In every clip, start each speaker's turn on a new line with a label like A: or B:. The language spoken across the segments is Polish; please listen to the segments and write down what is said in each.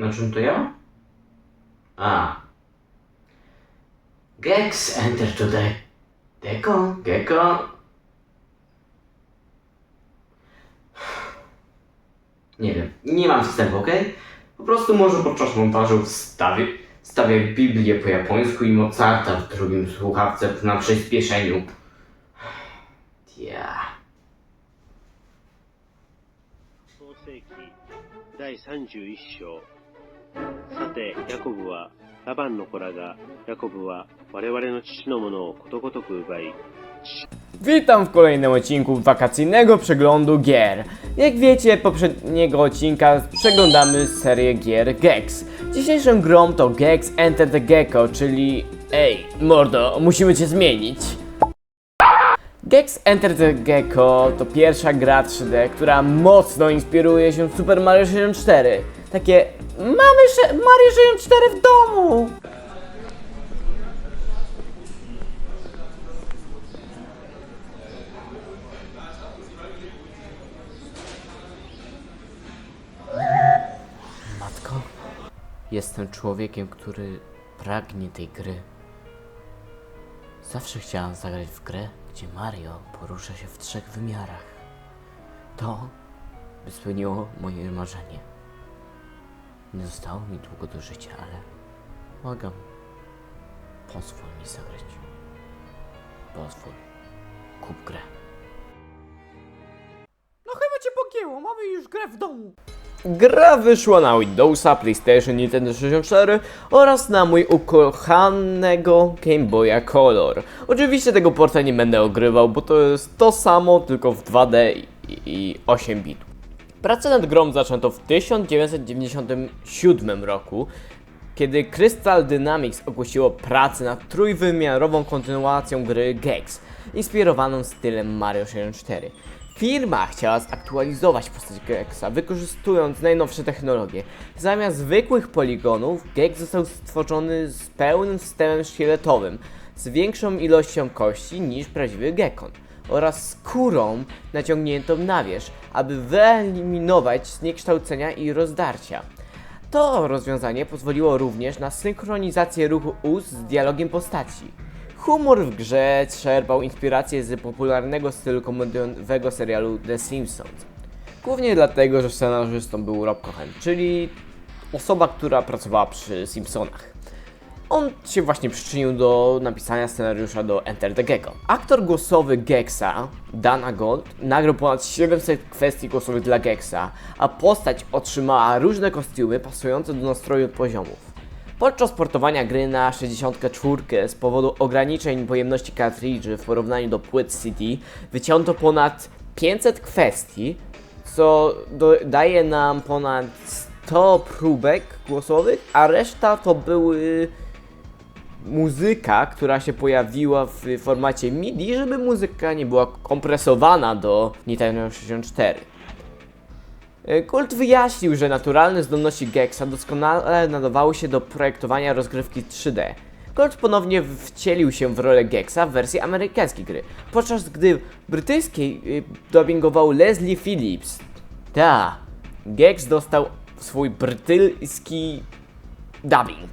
A: Na czym to ja? A. Gex, enter tutaj. Deko, gecko. Nie wiem, nie mam wstępu, ok? Po prostu może podczas montażu wstawię, wstawię Biblię po japońsku i Mozarta w drugim słuchawce na przyspieszeniu.
B: Yeah. 第31章さてヤコブはラバンの子らがヤコブは我々の父のものをことごとく奪い
C: Witam w kolejnym odcinku wakacyjnego przeglądu gier. Jak wiecie, poprzedniego odcinka przeglądamy serię gier Gex. Dzisiejszą grą to Gex Enter the Gecko, czyli... Ej, mordo, musimy cię zmienić. Gex Enter the Gecko to pierwsza gra 3D, która mocno inspiruje się Super Mario 64. Takie... Mamy sze- Mario 64 w domu! Matko, jestem człowiekiem, który pragnie tej gry. Zawsze chciałam zagrać w grę, gdzie Mario porusza się w trzech wymiarach. To by spełniło moje marzenie. Nie zostało mi długo do życia, ale błagam, pozwól mi zagrać. Pozwól. Kup grę. No chyba cię pogięło, mamy już grę w domu. Gra wyszła na Windowsa, PlayStation, Nintendo 64 oraz na mój ukochanego Game Boya Color. Oczywiście tego porta nie będę ogrywał, bo to jest to samo, tylko w 2D i, i 8 bit. Pracę nad grą zaczęto w 1997 roku, kiedy Crystal Dynamics ogłosiło pracę nad trójwymiarową kontynuacją gry Gex, inspirowaną stylem Mario 64. Firma chciała zaktualizować postać Gexa, wykorzystując najnowsze technologie. Zamiast zwykłych poligonów, Gex został stworzony z pełnym systemem szkieletowym, z większą ilością kości niż prawdziwy Gekon oraz skórą naciągniętą na wierzch, aby wyeliminować zniekształcenia i rozdarcia. To rozwiązanie pozwoliło również na synchronizację ruchu ust z dialogiem postaci. Humor w grze czerpał inspirację z popularnego stylu komediowego serialu The Simpsons. Głównie dlatego, że scenarzystą był Rob Cohen, czyli osoba, która pracowała przy Simpsonach. On się właśnie przyczynił do napisania scenariusza do Enter the Gecko. Aktor głosowy Gexa, Dana Gold, nagrał ponad 700 kwestii głosowych dla Gexa, a postać otrzymała różne kostiumy pasujące do nastroju poziomów. Podczas portowania gry na 64 z powodu ograniczeń pojemności kartridży w porównaniu do płyt CD wyciąto ponad 500 kwestii, co daje nam ponad 100 próbek głosowych, a reszta to były muzyka, która się pojawiła w formacie MIDI, żeby muzyka nie była kompresowana do Nintendo 64. E, Kult wyjaśnił, że naturalne zdolności Gexa doskonale nadawały się do projektowania rozgrywki 3D. Kult ponownie wcielił się w rolę Gexa w wersji amerykańskiej gry, podczas gdy brytyjskiej dubbingował Leslie Phillips. Ta, Gex dostał swój brytyjski dubbing.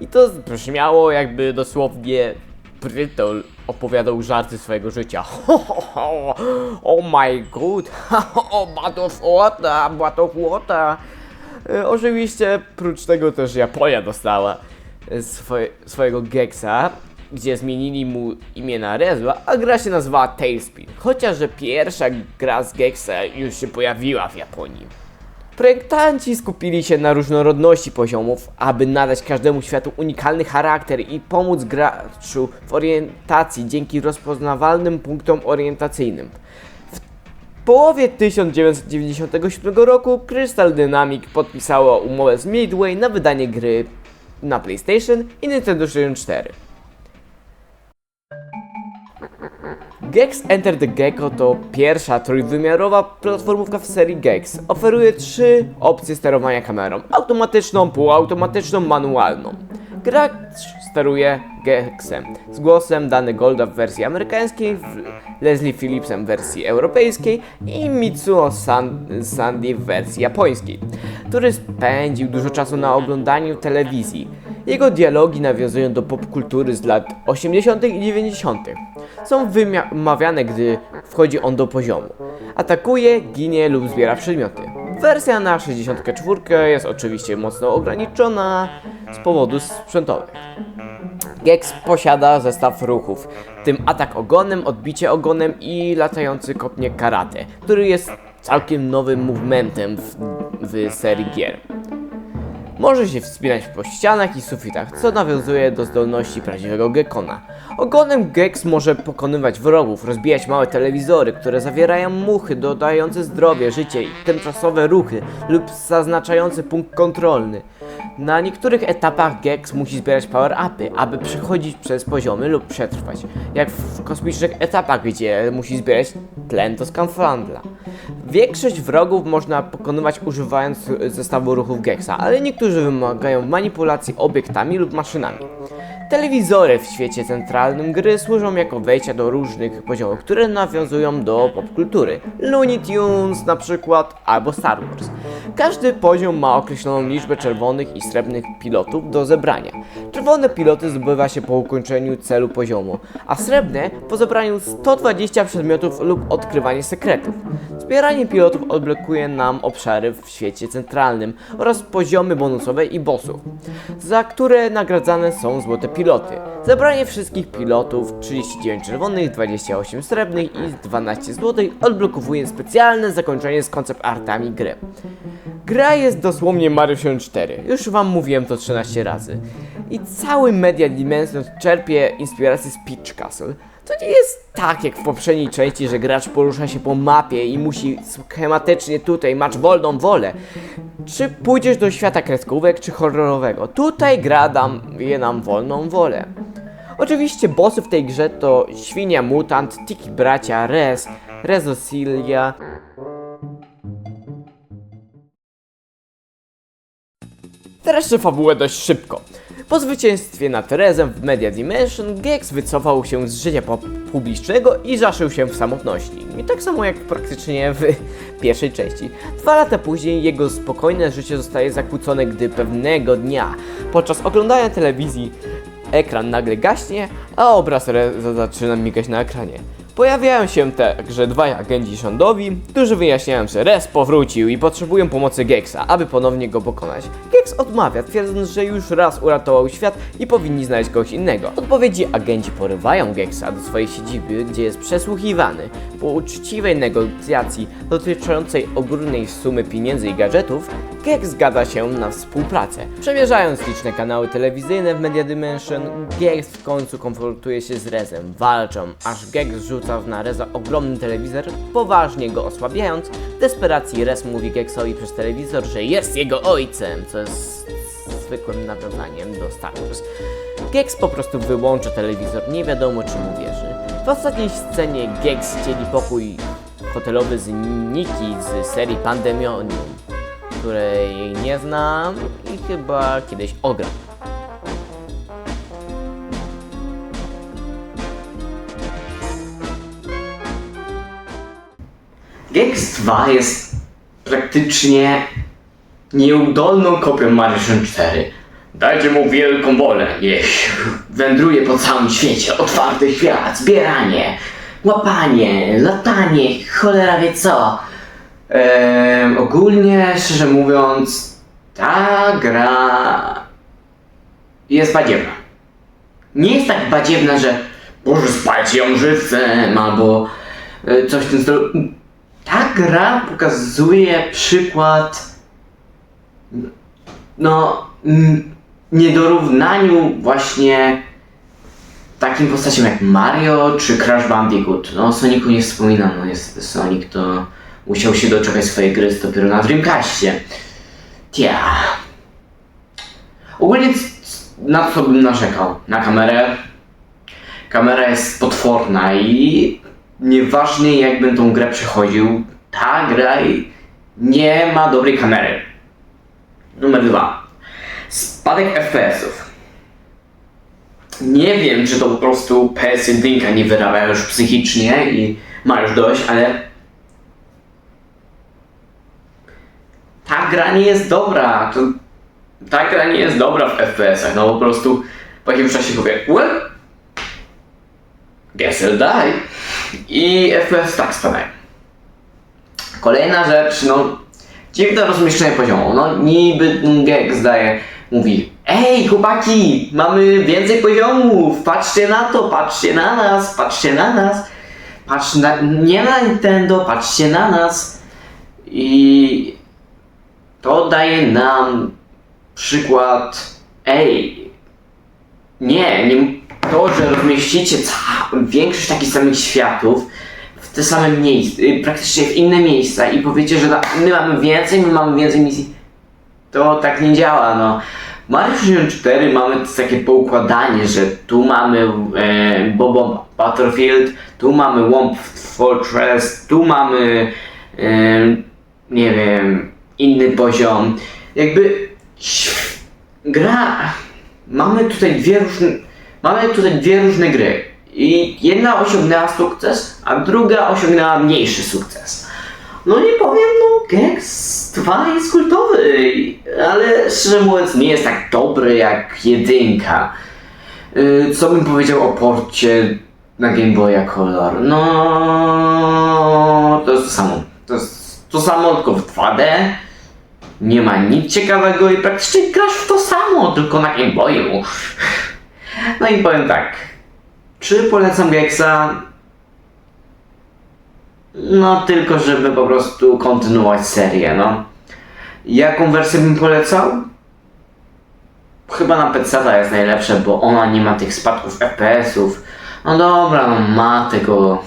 C: I to brzmiało jakby dosłownie Brytol opowiadał żarty swojego życia. Ho, ho, ho. Oh my god. O, bottle of water, bottle of water. Oczywiście, prócz tego też Japonia dostała e, swoje, swojego Gexa, gdzie zmienili mu imię na Rezła, a gra się nazywała Tailspin. Chociaż, że pierwsza gra z Gexa już się pojawiła w Japonii. Projektanci skupili się na różnorodności poziomów, aby nadać każdemu światu unikalny charakter i pomóc graczu w orientacji dzięki rozpoznawalnym punktom orientacyjnym. W połowie 1997 roku Crystal Dynamics podpisało umowę z Midway na wydanie gry na PlayStation i Nintendo 64. Gex Enter the Gecko to pierwsza trójwymiarowa platformówka w serii Gex. Oferuje trzy opcje sterowania kamerą: automatyczną, półautomatyczną, manualną. Gracz steruje Gexem z głosem Dany Golda w wersji amerykańskiej, Leslie Phillipsem w wersji europejskiej i Mitsuo San Sandy w wersji japońskiej, który spędził dużo czasu na oglądaniu telewizji. Jego dialogi nawiązują do popkultury z lat 80. i 90. Są wymawiane, gdy wchodzi on do poziomu. Atakuje, ginie lub zbiera przedmioty. Wersja na 64 jest oczywiście mocno ograniczona z powodów sprzętowych. Gex posiada zestaw ruchów, w tym atak ogonem, odbicie ogonem i latający kopnie karate, który jest całkiem nowym movementem w, w serii gier. Może się wspinać po ścianach i sufitach, co nawiązuje do zdolności prawdziwego Gekona. Ogonem Gex może pokonywać wrogów, rozbijać małe telewizory, które zawierają muchy dodające zdrowie, życie i tymczasowe ruchy lub zaznaczający punkt kontrolny. Na niektórych etapach Gex musi zbierać power-upy, aby przechodzić przez poziomy lub przetrwać, jak w kosmicznych etapach, gdzie musi zbierać tlen do skafandra. Większość wrogów można pokonywać używając zestawu ruchów Gexa, ale niektórzy wymagają manipulacji obiektami lub maszynami. Telewizory w świecie centralnym gry służą jako wejścia do różnych poziomów, które nawiązują do popkultury. Looney Tunes na przykład, albo Star Wars. Każdy poziom ma określoną liczbę czerwonych i srebrnych pilotów do zebrania. Czerwone piloty zdobywa się po ukończeniu celu poziomu, a srebrne po zebraniu 120 przedmiotów lub odkrywaniu sekretów. Zbieranie pilotów odblokuje nam obszary w świecie centralnym oraz poziomy bonusowe i bossów, za które nagradzane są złote piloty. Zebranie wszystkich pilotów, 39 czerwonych, 28 srebrnych i 12 złotych odblokowuje specjalne zakończenie z koncept artami gry. Gra jest dosłownie Mario 4. Już wam mówiłem to 13 razy. I cały Media Dimension czerpie inspirację z Peach Castle. To nie jest tak jak w poprzedniej części, że gracz porusza się po mapie i musi schematycznie tutaj mać wolną wolę. Czy pójdziesz do świata kreskówek, czy horrorowego? Tutaj gra daje nam wolną wolę. Oczywiście bossy w tej grze to Świnia Mutant, Tiki Bracia, Rez, Rezosilia, Streszczę fabułę dość szybko. Po zwycięstwie nad Rezem w Media Dimension, Gex wycofał się z życia pu- publicznego i zaszył się w samotności. I tak samo jak praktycznie w pierwszej części. Dwa lata później jego spokojne życie zostaje zakłócone, gdy pewnego dnia podczas oglądania telewizji ekran nagle gaśnie, a obraz Reza zaczyna migać na ekranie. Pojawiają się także dwaj agenci rządowi, którzy wyjaśniają, że Rez powrócił i potrzebują pomocy Gexa, aby ponownie go pokonać. Gex odmawia, twierdząc, że już raz uratował świat i powinni znaleźć kogoś innego. W odpowiedzi agenci porywają Gexa do swojej siedziby, gdzie jest przesłuchiwany. Po uczciwej negocjacji dotyczącej ogólnej sumy pieniędzy i gadżetów, Gex zgadza się na współpracę. Przemierzając liczne kanały telewizyjne w Media Dimension, Gex w końcu konfrontuje się z Rezem. Walczą, aż Gex rzuca na Reza ogromny telewizor, poważnie go osłabiając. W desperacji Rez mówi Gexowi przez telewizor, że jest jego ojcem, co jest zwykłym nawiązaniem do Star Wars. Gex po prostu wyłącza telewizor, nie wiadomo czy mu wierzy. W ostatniej scenie Gex dzieli pokój hotelowy z Niki z serii Pandemonium, której nie znam i chyba kiedyś ogram.
A: Gex 2 jest praktycznie nieudolną kopią Mario 4. Dajcie mu wielką wolę, niech wędruje po całym świecie, otwarty świat, zbieranie, łapanie, latanie, cholera wie co. Ogólnie, szczerze mówiąc, ta gra jest badziewna. Nie jest tak badziewna, że Boże spalcie ją żywcem albo e, coś w tym stylu. Ta gra pokazuje przykład no niedorównaniu właśnie takim postaciom jak Mario czy Crash Bandicoot. No o Sonicu nie wspominam, no niestety Sonic to musiał się doczekać swojej gry dopiero na Dreamcastie. Tia. Ogólnie na co bym narzekał? Na kamerę. Kamera jest potworna i nieważnie jak tą grę przechodził, ta gra nie ma dobrej kamery. Numer dwa. Spadek FPS-ów.
C: Nie wiem, czy to po prostu PS1 nie wyrabia już psychicznie i ma już dość, ale ta gra nie jest dobra. To, ta gra nie jest dobra w FPS-ach. No po prostu po jakimś czasie powie, well, guess I'll die. I FPS tak spadają. Kolejna rzecz, no dziwne rozmieszczenie poziomu. No niby Gex daje, mówi Ej chłopaki, mamy więcej poziomów, patrzcie na to, patrzcie na nas, patrzcie na nas. Patrz na, nie na Nintendo, patrzcie na nas. I to daje nam przykład, ej, nie, nie to, że rozmieścicie ca- większość takich samych światów w te same miejsca, y, praktycznie w inne miejsca i powiecie, że my mamy więcej, my mamy więcej misji, to tak nie działa, no. Mario 64 mamy takie poukładanie, że tu mamy e, Bobo Battlefield, tu mamy Womp Fortress, tu mamy e, nie wiem, inny poziom. Jakby gra. Mamy tutaj dwie różne. Mamy tutaj dwie różne gry. I jedna osiągnęła sukces, a druga osiągnęła mniejszy sukces. No nie powiem, no Gex 2 jest kultowy, ale szczerze mówiąc nie jest tak dobry jak jedynka. Y, Co bym powiedział o porcie na Game Boya Color? No to jest to samo. To jest to samo, tylko w 2D. Nie ma nic ciekawego i praktycznie grasz w to samo, tylko na Game Boyu. No i powiem tak. Czy polecam Gexa? No tylko, żeby po prostu kontynuować serię, no. Jaką wersję bym polecał? Chyba na PC jest najlepsze, bo ona nie ma tych spadków FPS-ów. No dobra, no ma tego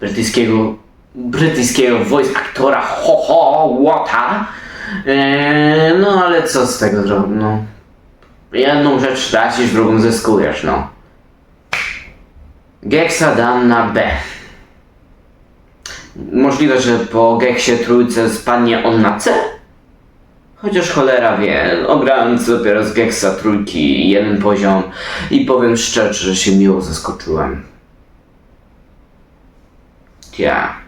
C: brytyjskiego brytyjskiego voice aktora ho ho łota. Eee, no ale co z tego zrobić, no. Jedną rzecz tracisz, drugą zyskujesz, no. Gexa dam na B. Możliwe, że po Geksie trójce spadnie on na C? Chociaż cholera wie, ograłem dopiero z Gexa trójki jeden poziom i powiem szczerze, że się miło zaskoczyłem. Ja.